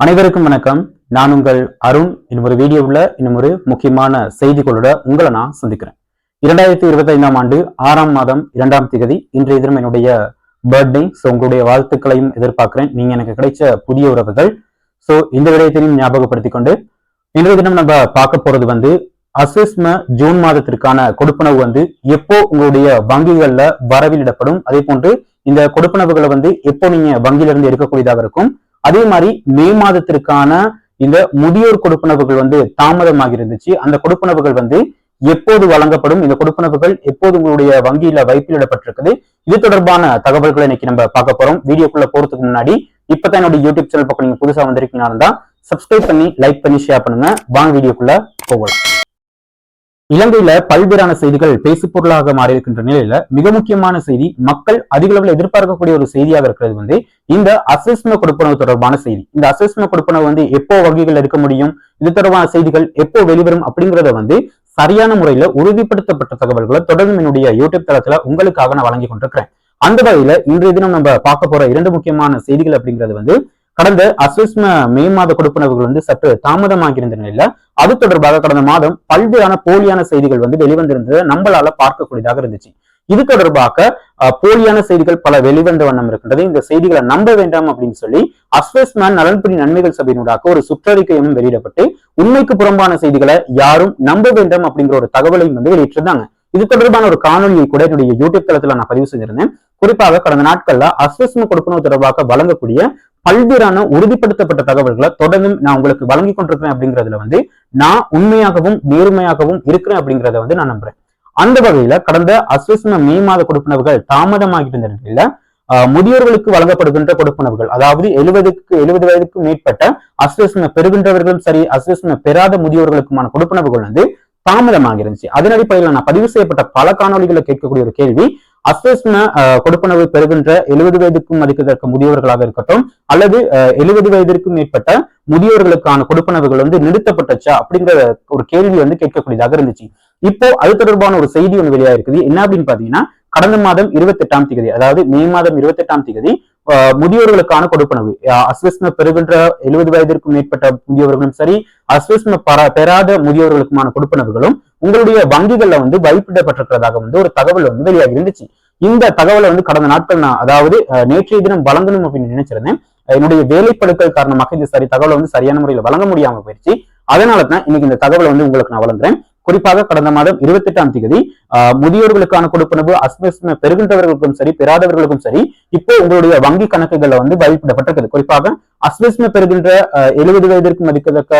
அனைவருக்கும் வணக்கம். நான் உங்கள் அருண். இன்னும் ஒரு வீடியோவில் இன்னும் ஒரு முக்கியமான செய்திகளோட உங்களை நான் சந்திக்கிறேன். இரண்டாயிரத்தி இருபத்தி ஐந்தாம் ஆண்டு ஆறாம் மாதம் இரண்டாம் திகதி இன்றைய தினம் என்னுடைய பர்த்டே ஸோ உங்களுடைய வாழ்த்துக்களையும் எதிர்பார்க்கிறேன். நீங்க எனக்கு கிடைச்ச புதிய உறவுகள். ஸோ இந்த விடயத்தையும் ஞாபகப்படுத்திக் கொண்டு இன்றைய தினம் நம்ம பார்க்க போறது வந்து அசஸ்ம ஜூன் மாதத்திற்கான கொடுப்பனவு வந்து எப்போ உங்களுடைய வங்கிகள்ல வரவிலிடப்படும். அதே போன்று இந்த கொடுப்பனவுகளை வந்து எப்போ நீங்க வங்கியிலிருந்து எடுக்கக்கூடியதாக இருக்கும் அதே மாதிரி மே மாதத்திற்கான இந்த முதியோர் கொடுப்பனவுகள் வந்து தாமதமாக இருந்துச்சு அந்த கொடுப்பனவுகள் வந்து எப்போது வழங்கப்படும்? இந்த கொடுப்பனவுகள் எப்போது உங்களுடைய வங்கியில வைப்பிலிடப்பட்டிருக்குது? இது தொடர்பான தகவல்களை இன்னைக்கு நம்ம பார்க்க போறோம். வீடியோக்குள்ள போறதுக்கு முன்னாடி இப்பதான் என்னோட யூடியூப் சேனல் பக்கம் நீங்க புதுசா வந்திருக்கீங்கன்னா இருந்தா சப்ஸ்கிரைப் பண்ணி லைக் பண்ணி ஷேர் பண்ணுங்க. வாங்க வீடியோக்குள்ள போகலாம். இலங்கையில பல்வேறான செய்திகள் பேசு பொருளாக மாறி இருக்கின்ற நிலையில மிக முக்கியமான செய்தி மக்கள் அதிக அளவில் எதிர்பார்க்கக்கூடிய ஒரு செய்தியாக இருக்கிறது வந்து இந்த அசஸ்ம கொடுப்பனவு தொடர்பான செய்தி. இந்த அசஸ்ம கொடுப்பனவு வந்து எப்போ வகைகள் எடுக்க முடியும் இது தொடர்பான செய்திகள் எப்போ வெளிவரும் அப்படிங்கறத வந்து சரியான முறையில உறுதிப்படுத்தப்பட்ட தகவல்களை தொடர்ந்து என்னுடைய யூடியூப் தளத்துல உங்களுக்காக நான் வழங்கி கொண்டிருக்கிறேன். அந்த வகையில இன்றைய தினம் நம்ம பார்க்க போற இரண்டு முக்கியமான செய்திகள் அப்படிங்கிறது வந்து கடந்த அஸ்விஸ்ம மே மாத கொடுப்பனவுகள் வந்து சற்று தாமதமாகியிருந்த நிலையில அது தொடர்பாக கடந்த மாதம் பல்வேறான போலியான செய்திகள் வந்து வெளிவந்திருந்ததை நம்மளால பார்க்கக்கூடியதாக இருந்துச்சு. இது தொடர்பாக போலியான செய்திகள் பல வெளிவந்த வண்ணம் இருக்கின்றது. இந்த செய்திகளை நம்ப வேண்டாம் அப்படின்னு சொல்லி அஸ்வஸ்மேன் நலன்புரி நன்மைகள் சபையினூடாக ஒரு சுற்றறிக்கையும் வெளியிடப்பட்டு உண்மைக்கு புறம்பான செய்திகளை யாரும் நம்ப வேண்டாம் அப்படிங்கிற ஒரு தகவலையும் வந்து வெளியிட்டிருந்தாங்க. இது தொடர்பான ஒரு காணொலியை கூட என்னுடைய யூடியூப் தளத்துல நான் பதிவு செஞ்சிருந்தேன் குறிப்பாக கடந்த நாட்கள்ல அஸ்வஸ்ம கொடுப்பனவு தொடர்பாக வழங்கக்கூடிய பல்வேறான உறுதிப்படுத்தப்பட்ட தகவல்களை தொடர்ந்து நான் உங்களுக்கு வழங்கி கொண்டிருக்கிறேன் அப்படிங்கிறதுல வந்து நான் உண்மையாகவும் நேர்மையாகவும் இருக்கிறேன் அப்படிங்கிறத வந்து நான் நம்புறேன். அந்த வகையில கடந்த அஸ்வசன மே மாத கொடுப்பனவுகள் தாமதமாகிட்டு இருந்த நிலையில முதியோர்களுக்கு வழங்கப்படுகின்ற கொடுப்பனவுகள் அதாவது எழுபதுக்கு எழுபது வயதுக்கு மேற்பட்ட அஸ்வசன பெறுகின்றவர்களும் சரி அஸ்வசன பெறாத முதியோர்களுக்குமான கொடுப்பனவுகள் வந்து தாமதமாக இருந்துச்சு. அதன் அடிப்படையில் நான் பதிவு செய்யப்பட்ட பல காணொலிகளை கேட்கக்கூடிய ஒரு கேள்வி அஸ்வஸ்ம கொடுப்பனவு பெறுகின்ற எழுபது வயதுக்கும் மதிக்கத்தக்க முதியோர்களாக இருக்கட்டும் அல்லது எழுபது வயதிற்கும் மேற்பட்ட முதியோர்களுக்கான கொடுப்பனவுகள் வந்து நிறுத்தப்பட்டுச்சா அப்படிங்கிற ஒரு கேள்வி வந்து கேட்கக்கூடியதாக இருந்துச்சு. இப்போ அது தொடர்பான ஒரு செய்தி ஒன்று வெளியாயிருக்குது. என்ன அப்படின்னு பாத்தீங்கன்னா கடந்த மாதம் இருபத்தி எட்டாம் தேதி அதாவது மே மாதம் இருபத்தி எட்டாம் தேதி முதியோர்களுக்கான கொடுப்பனவு ஆஹ், அஸ்வஸ்ம பெறுகின்ற எழுபது வயதிற்கும் மேற்பட்ட முதியோர்களும் சரி அஸ்வஸ்ம பெறாத முதியோர்களுக்குமான கொடுப்பனவுகளும் உங்களுடைய வங்கிகள்ல வந்து வைப்பிடப்பட்டிருக்கிறதாக வந்து ஒரு தகவல் வந்து வெளியாகி இருந்துச்சு. இந்த தகவலை வந்து கடந்த நாட்கள் நான் அதாவது நேற்றைய தினம் வழங்கணும் அப்படின்னு நினைச்சிருந்தேன். என்னுடைய வேலைப்படுக்கள் காரணமாக இந்த சரி தகவலை வந்து சரியான முறையில் வழங்க முடியாம போயிடுச்சு அதனால தான் இன்னைக்கு இந்த தகவலை வந்து உங்களுக்கு நான் வழங்குறேன். குறிப்பாக கடந்த மாதம் இருபத்தி எட்டாம் தேதி முதியோர்களுக்கான கொடுப்பனவு அஸ்மஸ்ம பெறுகின்றவர்களுக்கும் சரி பெறாதவர்களுக்கும் சரி இப்போ உங்களுடைய வங்கி கணக்குகள்ல வந்து வைப்பிடப்பட்டிருக்குது குறிப்பாக அஸ்வஸ்ம பெறுகின்ற எழுபது வயதிற்கு மதிக்கத்தக்க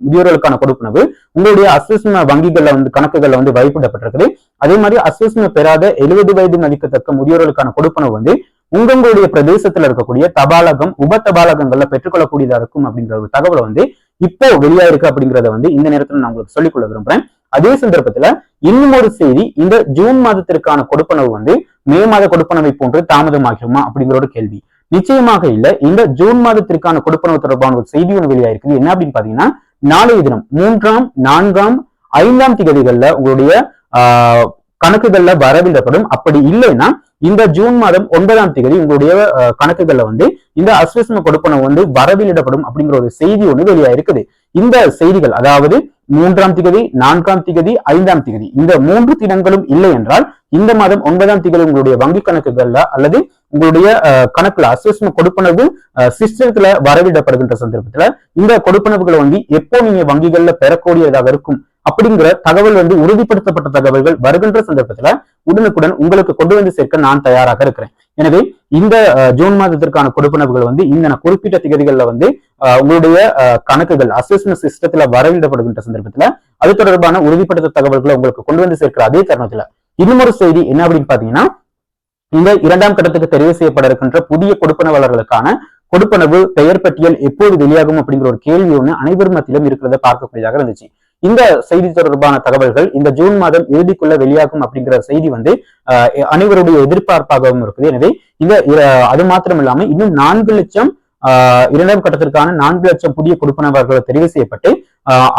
முதியோர்களுக்கான கொடுப்பனவு உங்களுடைய அஸ்வஸ்ம வங்கிகள்ல வந்து கணக்குகள்ல வந்து வைப்பிடப்பட்டிருக்குது அதே மாதிரி அஸ்வஸ்ம பெறாத எழுபது வயது மதிக்கத்தக்க முதியோர்களுக்கான கொடுப்பனவு வந்து உங்களுடைய பிரதேசத்துல இருக்கக்கூடிய தபாலகம் உப தபாலகங்கள்ல பெற்றுக்கொள்ளக்கூடியதா இருக்கும் அப்படிங்கிற ஒரு தகவலை வந்து இப்போ வெளியா இருக்கு அப்படிங்கறத வந்து இந்த நேரத்துல நான் உங்களுக்கு சொல்லிக்கொள்ள விரும்புறேன். அதே சந்தர்ப்பத்துல இன்னும் ஒரு செய்தி இந்த ஜூன் மாதத்திற்கான கொடுப்பனவு வந்து மே மாத கொடுப்பனவை போன்று தாமதமாகிருமா அப்படிங்கிற ஒரு கேள்வி. நிச்சயமாக இல்ல. இந்த ஜூன் மாதத்திற்கான கொடுப்பனவு தொடர்பான ஒரு செய்தி ஒன்று வெளியா இருக்குது என்ன அப்படின்னு பாத்தீங்கன்னா நாளைய தினம் மூன்றாம் நான்காம் ஐந்தாம் திகதிகள்ல உங்களுடைய ஆஹ், கணக்குகள்ல வரவிடப்படும். அப்படி இல்லைன்னா இந்த ஜூன் மாதம் ஒன்பதாம் தேதி உங்களுடைய கணக்குகள்ல வந்து இந்த அஸ்வஸ்ம கொடுப்பனவு வந்து வரவிலிடப்படும் அப்படிங்கிற ஒரு செய்தி ஒண்ணு வெளியா இருக்குது இந்த செய்திகள் அதாவது மூன்றாம் திகதி நான்காம் திகதி ஐந்தாம் திகதி இந்த மூன்று தினங்களும் இல்லை என்றால் இந்த மாதம் ஒன்பதாம் திகதி உங்களுடைய வங்கி கணக்குகள்ல அல்லது உங்களுடைய அஹ், கணக்குல அஸ்வஸ்ம கொடுப்பனவு சிஸ்டத்துல வரவிடப்படுகின்ற சந்தர்ப்பத்துல இந்த கொடுப்பனவுகளை வந்து எப்போ நீங்க வங்கிகள்ல பெறக்கூடியதாக இருக்கும் அப்படிங்கிற தகவல் வந்து உறுதிப்படுத்தப்பட்ட தகவல்கள் வருகின்ற சந்தர்ப்பத்துல உடனுக்குடன் உங்களுக்கு கொண்டு வந்து சேர்க்க நான் தயாராக இருக்கிறேன். எனவே இந்த ஜூன் மாதத்திற்கான கொடுப்பனவுகள் வந்து இந்த குறிப்பிட்ட திகதிகளில் வந்து உங்களுடைய கணக்குகள் அசஸ்மெண்ட் சிஸ்டத்துல வரவிடப்படுகின்ற சந்தர்ப்பத்துல அது தொடர்பான உறுதிப்படுத்த தகவல்களை உங்களுக்கு கொண்டு வந்து சேர்க்கிற அதே தருணத்துல இன்னும் ஒரு செய்தி என்ன அப்படின்னு பாத்தீங்கன்னா இந்த இரண்டாம் கட்டத்துக்கு தெரிவு செய்யப்பட இருக்கின்ற புதிய கொடுப்பனவாளர்களுக்கான கொடுப்பனவு பெயர் பட்டியல் எப்போது வெளியாகும் அப்படிங்கிற ஒரு கேள்வி ஒன்று அனைவரும் மத்தியிலும் இருக்கிறத பார்க்கக்கூடியதாக இருந்துச்சு. இந்த செய்தி தொடர்பான தகவல்கள் இந்த ஜூன் மாதம் இறுதிக்குள்ள வெளியாகும் அப்படிங்கிற செய்தி வந்து அனைவருடைய எதிர்பார்ப்பாகவும் இருக்குது. எனவே இந்த அது மாத்திரம் இல்லாம இன்னும் நான்கு லட்சம் ஆஹ், இரண்டாம் கட்டத்திற்கான நான்கு லட்சம் புதிய கொடுப்பனவர்கள் தெரிவு செய்யப்பட்டு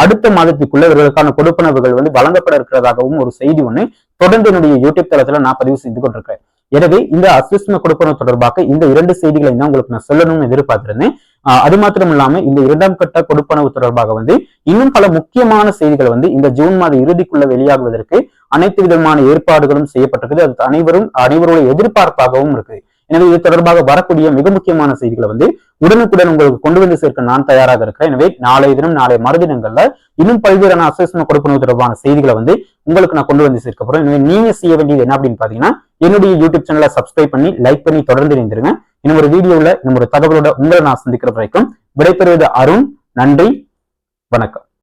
அடுத்த மாதத்துக்குள்ள இவர்களுக்கான கொடுப்பனவுகள் வந்து வழங்கப்பட இருக்கிறதாகவும் ஒரு செய்தி ஒண்ணு தொடர்ந்து என்னுடைய யூடியூப் தளத்துல நான் பதிவு செய்து கொண்டிருக்கிறேன். எனவே இந்த அஸ்விஸ்ம கொடுப்பனவு தொடர்பாக இந்த இரண்டு செய்திகளை தான் உங்களுக்கு நான் சொல்லணும்னு எதிர்பார்த்திருந்தேன். அது மாத்திரம் இல்லாம இந்த இரண்டாம் கட்ட கொடுப்பனவு தொடர்பாக வந்து இன்னும் பல முக்கியமான செய்திகள் வந்து இந்த ஜூன் மாத இறுதிக்குள்ள வெளியாகுவதற்கு அனைத்து விதமான ஏற்பாடுகளும் செய்யப்பட்டிருக்குது. அது அனைவரும் அனைவருடைய எதிர்பார்ப்பாகவும் இருக்கு. எனவே இது தொடர்பாக வரக்கூடிய மிக முக்கியமான செய்திகளை வந்து உடனுக்குடன் உங்களுக்கு கொண்டு வந்து சேர்க்க நான் தயாராக இருக்கிறேன். எனவே நாளைய தினம் நாளை மறுதினங்கள்ல இன்னும் பல்வேறான அசஸ்மெண்ட் கொடுப்பனவு தொடர்பான செய்திகளை வந்து உங்களுக்கு நான் கொண்டு வந்து சேர்க்க போறேன். எனவே நீங்க செய்ய வேண்டியது என்ன அப்படின்னு பாத்தீங்கன்னா என்னுடைய யூடியூப் சேனலை சப்ஸ்கிரைப் பண்ணி லைக் பண்ணி தொடர்ந்து இணைந்திருங்க. இன்னும் ஒரு வீடியோவில் இன்னும் ஒரு தகவலோட உங்களை நான் சந்திக்கிற வரைக்கும் விடைபெறுவது அருண். நன்றி. வணக்கம்.